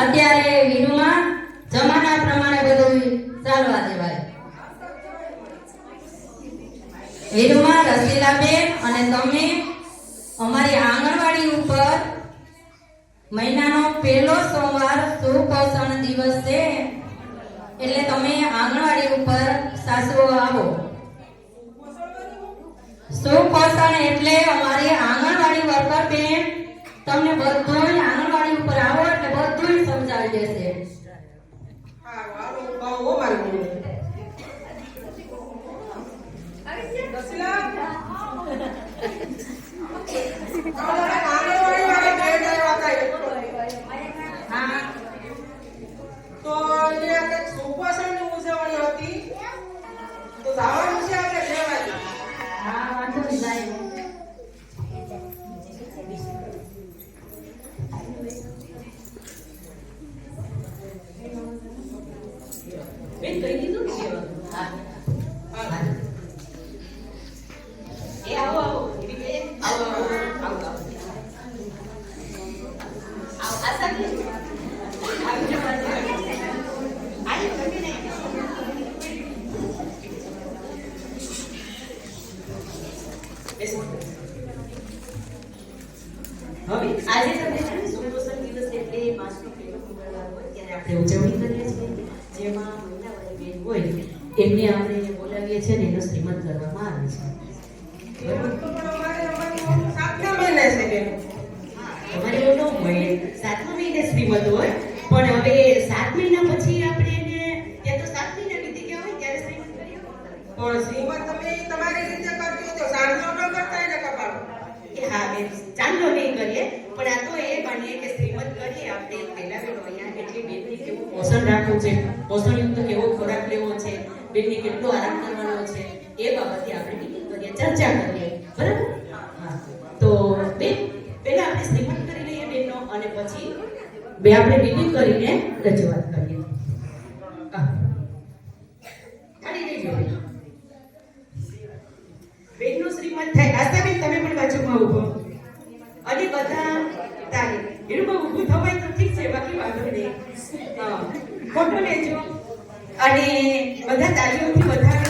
અત્યારે વિનુમાં જમાના પ્રમાણે બધું ચાલવા દેવાય. વિનુમાં રસીલા બેન અને તમે અમારી આંગણવાડી ઉપર મહિનાનો પહેલો સોમવાર સુપોષણ દિવસ છે. એટલે તમે આંગણવાડી ઉપર સાસુઓ આવો. સુપોષણ એટલે અમારી આંગણવાડી વર્કર બેન તમને બધું આંગણવાડી ઉપર આવો એટલે બધું સમજાવી દેશે. તો શ્રીમદ આ તો એ માનીએ કે શ્રીમંત કરીએ. આપણે પહેલા બેનો અહીંયા એટલી બેનની રાખવું છે. પોષણયુક્ત કેવો ખોરાક લેવો છે. બેનને કેટલો આરામ કરવાનો છે. એ બાબતે આપણે ચર્ચા કરીએ. બરાબર? બે આપણે meeting કરીને રજૂઆત કરીએ. બેનનું શ્રીમંત થાય. આશાબેન, તમે પણ બાજુમાં ઊભો. અને બધા તારે. એનું બહુ ઊભું તો ઠીક છે, બાકી વાંધો ફોટો લેજો. અને બધા તાલીઓથી વધારે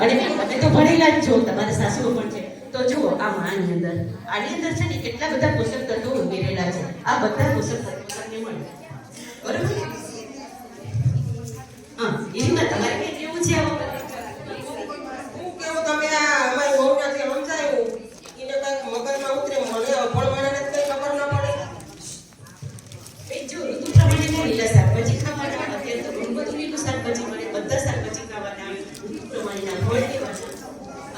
અને તમે તો ભણેલા જ છો, તમારા સાસુઓ પણ છે. તો જુઓ, આ માની અંદર. આની અંદર છે ને કેટલા બધા પોષક તત્વો ઉમેરેલા છે. આ બધા પોષક તત્વો તમને મળે. બરોબર? હા એમાં તમારે કઈ કેવું છે આ બાબતે? હું કેવું તમે આ અમારી વહુનાથી સમજાયું એને કંઈક મગજમાં ઉતરે મને અભણ માણસને કંઈ ખબર ન પડે એ જો ઋતુ પ્રમાણે તો લીલા શાકભાજી ખાવાના અત્યારે તો ઘણું બધું લીલું શાકભાજી મળે બધા શાકભાજી ખાવાના ઋતુ પ્રમાણેના ફળ લેવાના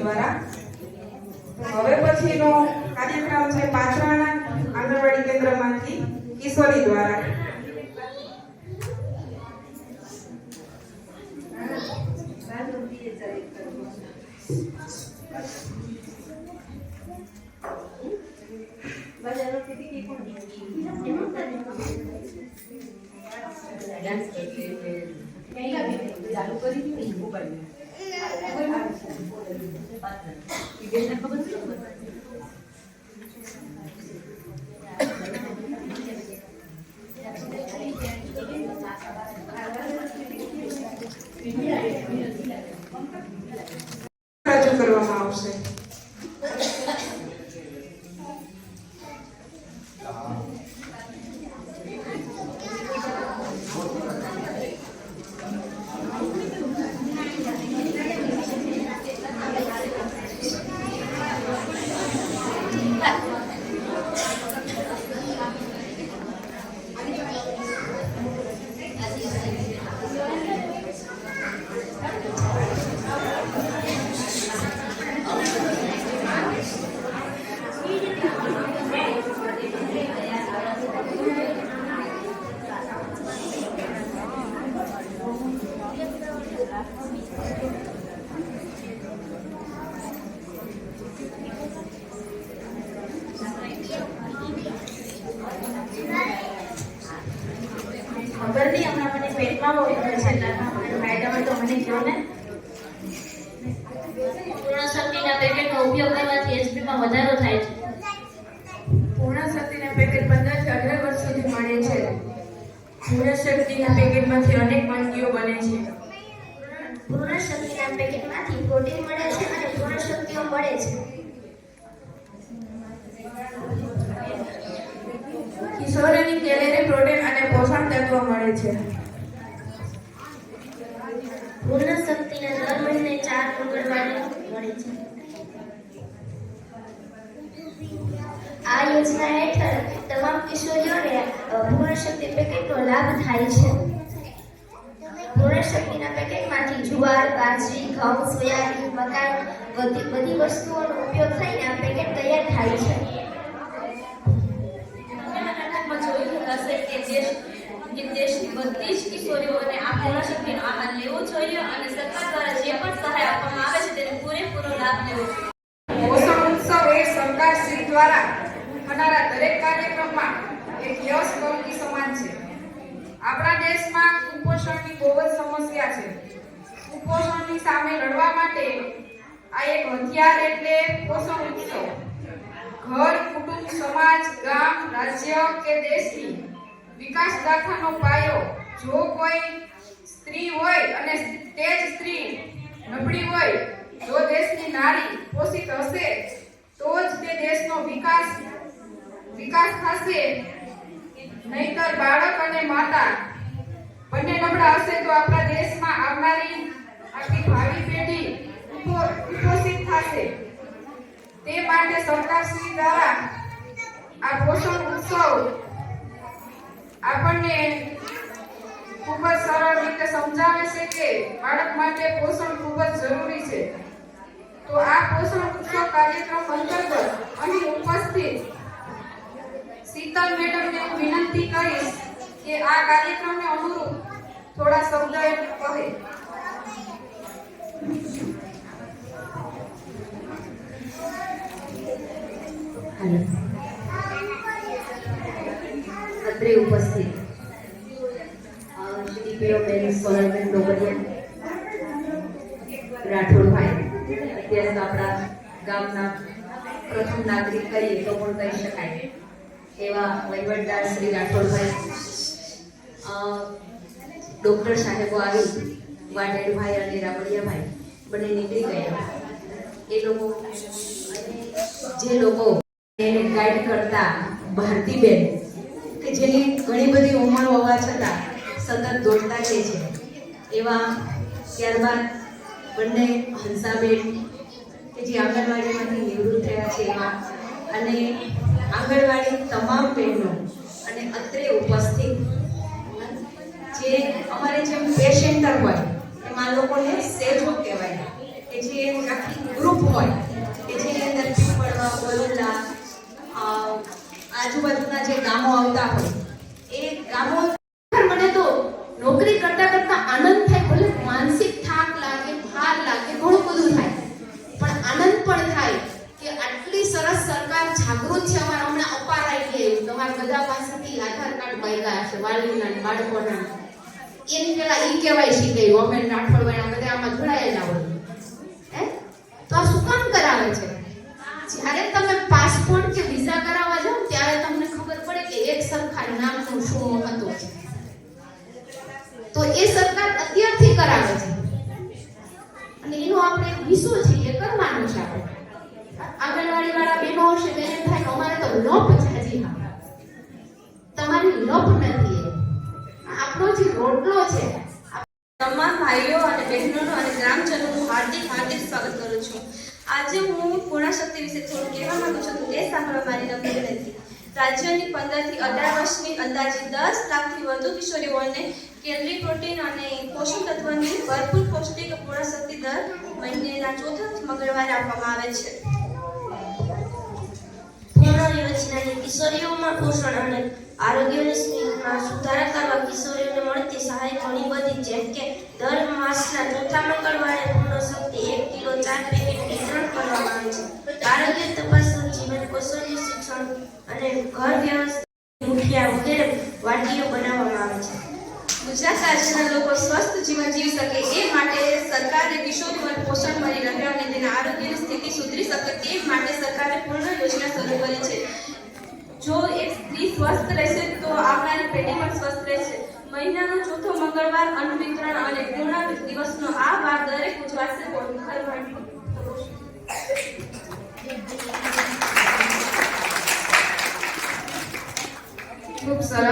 દ્વારા. હવે પછીનો કાર્યક્રમ છે પાછળના આંગણવાડી કેન્દ્રમાંથી કિશોરી દ્વારા ડાન્સ કરશે એટલે ચાલુ કરવામાં નહીં હમણાં મને પેટમાં બહુ દુખે છે એટલે તો મને કહો ને. પૂર્ણશક્તિના પેકેટનો ઉપયોગ કરવાથી એચપીમાં વધારો થાય છે. પૂર્ણ શક્તિના પેકેટ પંદરથી અઢાર વર્ષ સુધી મળે છે. પૂર્ણ શક્તિના પેકેટમાંથી અનેક વાનગીઓ બને છે. પૂર્ણ શક્તિના પેકેટમાંથી પ્રોટીન મળે છે અને પૂર્ણ શક્તિઓ મળે છે. પોષણ મળે છે. પૂર્ણ શક્તિને દર મહિને આ યોજના હેઠળ તમામ કિશોરીઓને પૂર્ણ શક્તિ પેકેટનો લાભ થાય છે. પૂર્ણ શક્તિના પેકેટમાંથી જુવાર બાજરી ઘઉં, સોયાબીન, મકાઈ બધી બધી વસ્તુઓનો ઉપયોગ થઈને આ પેકેટ તૈયાર થાય છે. બધી જ કિશોરીઓને આ પૂર્ણશક્તિનો આહાર લેવો જોઈએ અને સરકાર દ્વારા જે પણ સહાય આપવામાં આવે છે તેનો પૂરેપૂરો લાભ લેવો જોઈએ. પોષણ ઉત્સવ એ સરકાર શ્રી દ્વારા થનારા દરેક કાર્યક્રમમાં એક યશ કલકી સમાન છે. આપણા દેશમાં કુપોષણની બહુ જ સમસ્યા છે. કુપોષણની સામે લડવા માટે આ એક હથિયાર એટલે પોષણ ઉત્સવ. ઘર, કુટુંબ, સમાજ, ગામ, રાજ્ય કે દેશની વિકાસ ગાથાનો પાયો. જો કોઈ સ્ત્રી હોય અને તે જ સ્ત્રી નબળી હોય, જો દેશની નારી પોષિત હશે, તો જ તે દેશનો વિકાસ વિકાસ થશે. નહીતર બાળક અને માતા બંને નબળા હશે તો આપણા દેશમાં આવનારી આખી ભાવિ પેઢી કુપો- કુપોષિત થશે. તે માટે સરકારશ્રી દ્વારા આ પોષણ ઉત્સવ આપણને ખૂબ જ સરળ રીતે સમજાવે છે કે બાળક માટે પોષણ ખૂબ જ જરૂરી છે. તો આ પોષણ ઉત્સવ કાર્યક્રમ અંતર્ગત અહીં ઉપસ્થિત શીતલ મેડમને હું વિનંતી કરીશ કે આ કાર્યક્રમને અનુરૂપ થોડા શબ્દ કહે કહે. હાલો અત્રે ઉપસ્થિત. શ્રી પીઓબેન સોનલબેન ડોબરિયા રાઠોડભાઈ અત્યારે આપણા ગામના પ્રથમ નાગરિક કહીએ તો પણ કહી શકાય. એવા વહીવટદાર શ્રી રાઠોડભાઈ. ડોક્ટર સાહેબો આવી વાટેડભાઈ અને રાબડિયાભાઈ બંને નીકળી ગયા. એ લોકો, જે લોકો એને ગાઈડ કરતા ભારતીબેન જેની ઘણી બધી ઉંમર હોવા છતાં સતત દોડતા રહે છે. એવા ત્યારબાદ બંને હંસાબેન કે જે આંગણવાડીમાંથી નિવૃત્ત થયા છે એવા અને આંગણવાડી તમામ બહેનો અને અત્રે ઉપસ્થિત જે અમારે જેમ પેશન્ટર હોય, એમાં લોકોને સેજો કહેવાય. કે જે આખી ગ્રુપ હોય, કે જેની અંદર પીપળવા બરોડા આજુબાજુના જે ગામો આવતા હોય, એ ગામો મને તો નોકરી કરતા કરતા આનંદ થાય, ભલે માનસિક થાક લાગે, ભાર લાગે, ઘણું બધું થાય. પણ આનંદ પણ થાય કે આટલી સરસ સરકાર જાગૃત છે, અમારા હમણાં અપાર આવી ગઈ તમારા બધા પાસેથી આધાર કાર્ડ માંગ્યા હશે, વાલીના બાળકોના. એની પેલા ઈ કેવાયસી શીખે અમે રાઠોડવાળા બધા આમાં જોડાયેલા હોય. હે? તો આ શું કામ કરાવે છે? જ્યારે તમે પાસપોર્ટ કે વિઝા કરાવવા જાઓ ત્યારે તમને ખબર પડે કે એક સરખા નામનું શું મહત્વ છે તો એ સરકાર અત્યારથી કરાવે છે. અને એનો આપણે એક છે, એ કરવાનું છે આપણે. આંગણવાડી વાળા બેનો હશે તેને થાય કે અમારે તો લોપ છે હજી હા તમારી લોપ નથી આપણો જે રોટલો છે, તમામ ભાઈઓ અને બહેનોનું અને ગ્રામજનોનું હાર્દિક હાર્દિક સ્વાગત કરું છું. આજે હું પૂર્ણાશક્તિ વિશે થોડું કહેવા માંગુ છું, તે સાંભળવા મારી નમ્ર વિનંતી રાજ્યની પંદરથી અઢાર વર્ષની અંદાજે દસ લાખથી વધુ કિશોરીઓને કેલરી પ્રોટીન અને પોષક તત્વની ભરપૂર પૌષ્ટિક પૂર્ણશક્તિ દર મહિનેના ચોથા મંગળવારે આપવામાં આવે છે. પૂર્ણ યોજનાની કિશોરીઓમાં પોષણ અને આરોગ્યની સ્થિતિમાં સુધારા કરવા કિશોરીઓને મળતી સહાય ઘણી બધી, જેમ કે દર માસના ચોથા મંગળવારે પૂર્ણ શક્તિ એક કિલો ચાર પેકેટ વિતરણ કરવામાં આવે છે. આરોગ્ય અને ઘર વ્યવસ્થા મુઠિયા વગેરે વાનગીઓ બનાવવામાં આવે છે. ગુજરાત રાજ્યના લોકો સ્વસ્થ જીવન જીવી શકે એ માટે સરકારે કિશોરીઓને પોષણ મળી રહે અને તેના આરોગ્યની સ્થિતિ સુધરી શકે તે માટે સરકારે પૂર્ણ યોજના શરૂ કરી છે. જો એક સ્ત્રી સ્વસ્થ રહેશે તો આવનારી પેઢી પણ સ્વસ્થ રહેશે. મહિનાનો ચોથો મંગળવાર અન્ન વિતરણ અને પૂર્ણ દિવસનો આ વાર દરેક ગુજરાતી કરવાની. ખૂબ સરસ